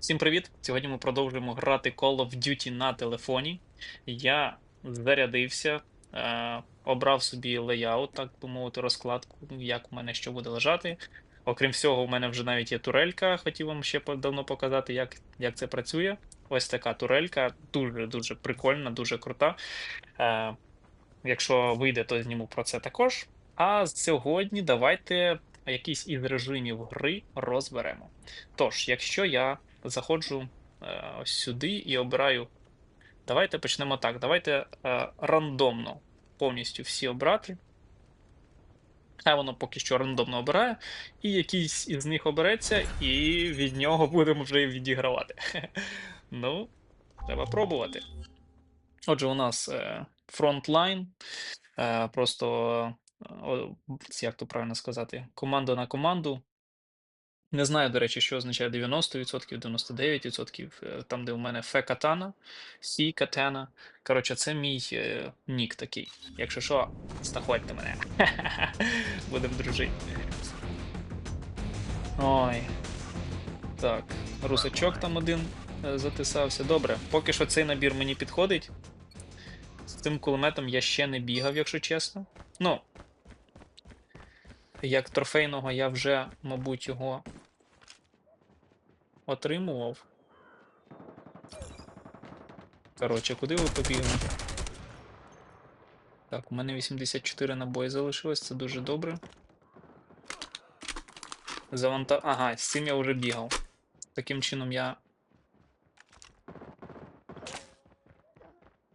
Всім привіт! Сьогодні ми продовжуємо грати Call of Duty на телефоні. Я зарядився, е, обрав собі леяут, так би мовити, розкладку, як у мене що буде лежати. Окрім всього, у мене вже навіть є турелька. Хотів вам ще давно показати, як, як це працює. Ось така турелька, дуже-дуже прикольна, дуже крута. Е, якщо вийде, то зніму про це також. А сьогодні давайте якийсь із режимів гри розберемо. Тож, якщо я заходжу е, ось сюди і обираю. Давайте почнемо так. Давайте е, рандомно повністю всі обрати. Хай воно поки що рандомно обирає, і якийсь із них обереться, і від нього будемо вже відігравати. Ну, треба пробувати. Отже, у нас е, фронтлайн. Просто, як то правильно сказати, команда на команду. Не знаю, до речі, що означає 90%, 99%, е, там, де у мене Фе Катана, Сі Катана. Коротше, це мій е, нік такий. Якщо що, знаходьте мене. Будемо дружити. Ой. Так, русачок там один е, затисався. Добре, поки що цей набір мені підходить. З цим кулеметом я ще не бігав, якщо чесно. Ну, як трофейного я вже, мабуть, його отримував. Коротше, куди ви побігли? Так, у мене 84 набої залишилось, це дуже добре. Заванта... Ага, з цим я вже бігав. Таким чином я.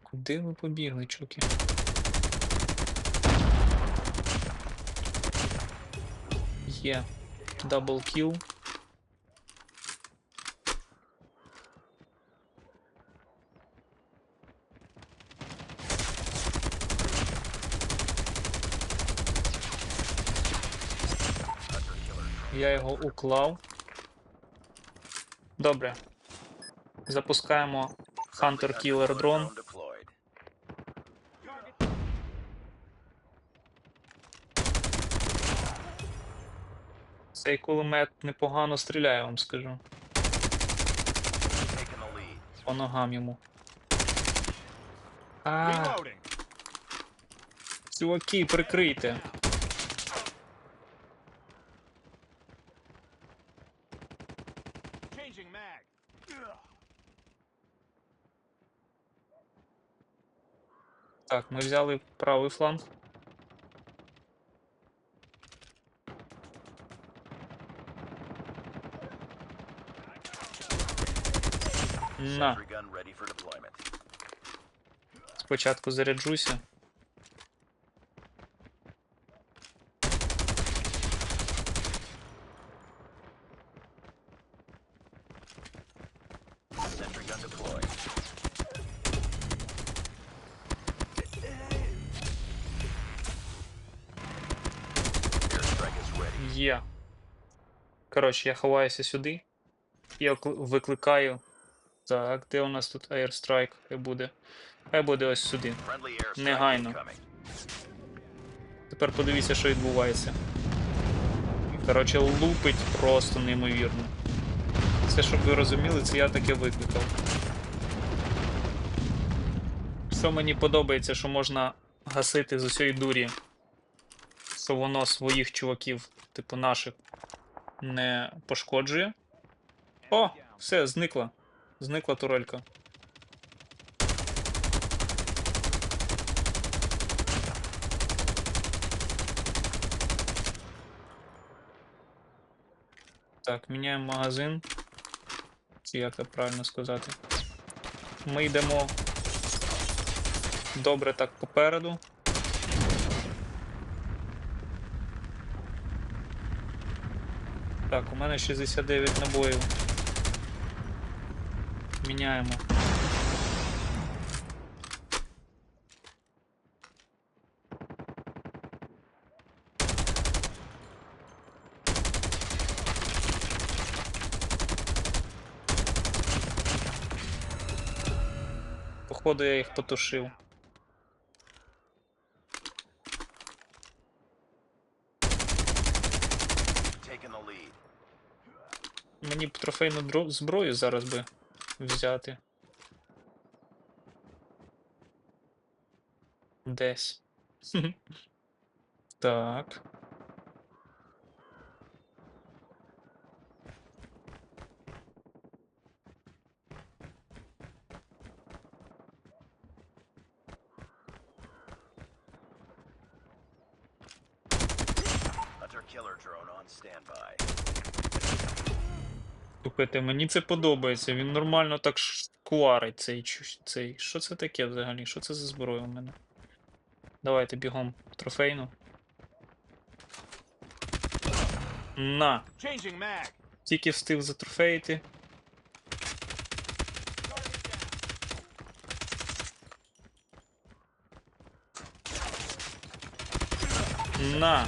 Куди ви побігли, чуки? Є. Дабл кіл. Я його уклав. Добре. Запускаємо Hunter Killer Drone. Цей кулемет непогано стріляє, вам скажу. По ногам йому. А, чуваки, прикрийте. Так, ми взяли правий фланг. На, спочатку заряджуся. Є. Коротше, я ховаюся сюди. Я викликаю. Так, де у нас тут Airstrike? Хай буде. Хай буде ось сюди. Негайно. Тепер подивіться, що відбувається. Коротше, лупить просто неймовірно. Це, щоб ви розуміли, це я таке викликав. Що мені подобається, що можна гасити з усієї дурі, що воно своїх чуваків, типу наших, не пошкоджує. О, все, зникла. Зникла турелька. Так, міняємо магазин. Чи як це правильно сказати? Ми йдемо добре так попереду. Так, у мене 69 набоїв. Міняємо. Походу я їх потушив. Мені б трофейну зброю зараз би взяти. Десь. Так. Hunter standby. Слухайте, мені це подобається. Він нормально так шкварить цей, цей. Що це таке взагалі? Що це за зброя у мене? Давайте бігом трофейну. На! Тільки встиг затрофеїти. На!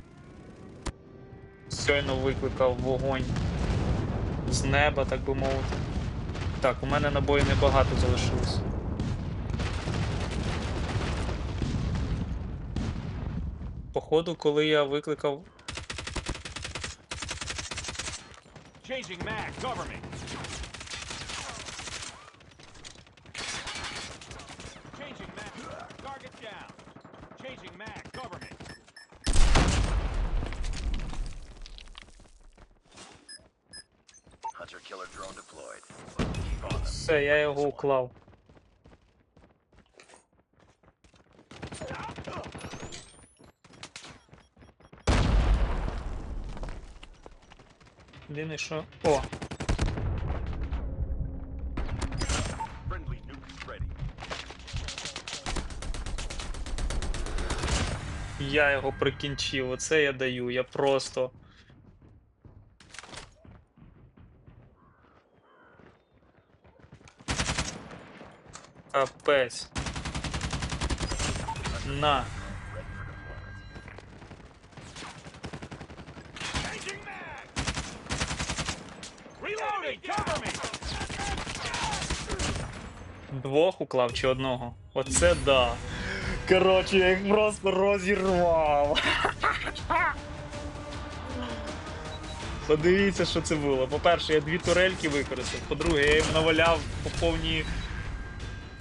Щойно викликав вогонь з неба, так би мовити. Так, у мене набої небагато залишилось. Походу, коли я викликав. Changing mag. Cover me. Changing mag. Target down. Changing mag. Cover me. Hunter killer drone deployed. Keep on them. Все, я його уклав. Єдине, що. О! Я його прикінчив, оце я даю, я просто. Капець. На. Ready for deployment. Changing mag. Reloading. Cover me. Двох уклав чи одного? Оце да. Коротше, я їх просто розірвав. Подивіться, що це було. По-перше, я дві турельки використав, по-друге, я їм наваляв по повній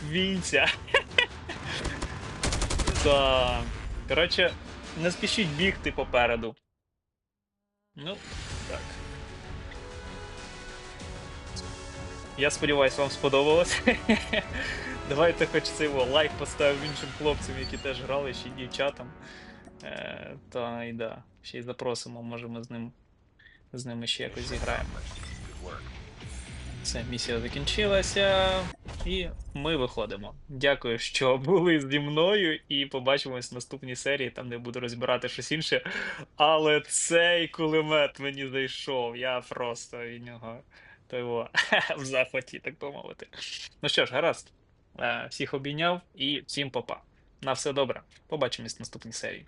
вінця. Так. Коротше, не спішіть бігти попереду. Ну, так. Я сподіваюся, вам сподобалось. Давайте хоч цей во, лайк поставив іншим хлопцям, які теж грали, ще й дівчатам. Е, та й да. Ще й запросимо, може ми з ним з ними ще якось зіграємо. Все, місія закінчилася, і ми виходимо. Дякую, що були зі мною, і побачимось в наступній серії, там де буду розбирати щось інше. Але цей кулемет мені зайшов. Я просто від нього той в захваті, так би мовити. Ну що ж, гаразд. Е, Всіх обійняв і всім попа. На все добре. Побачимось в наступній серії.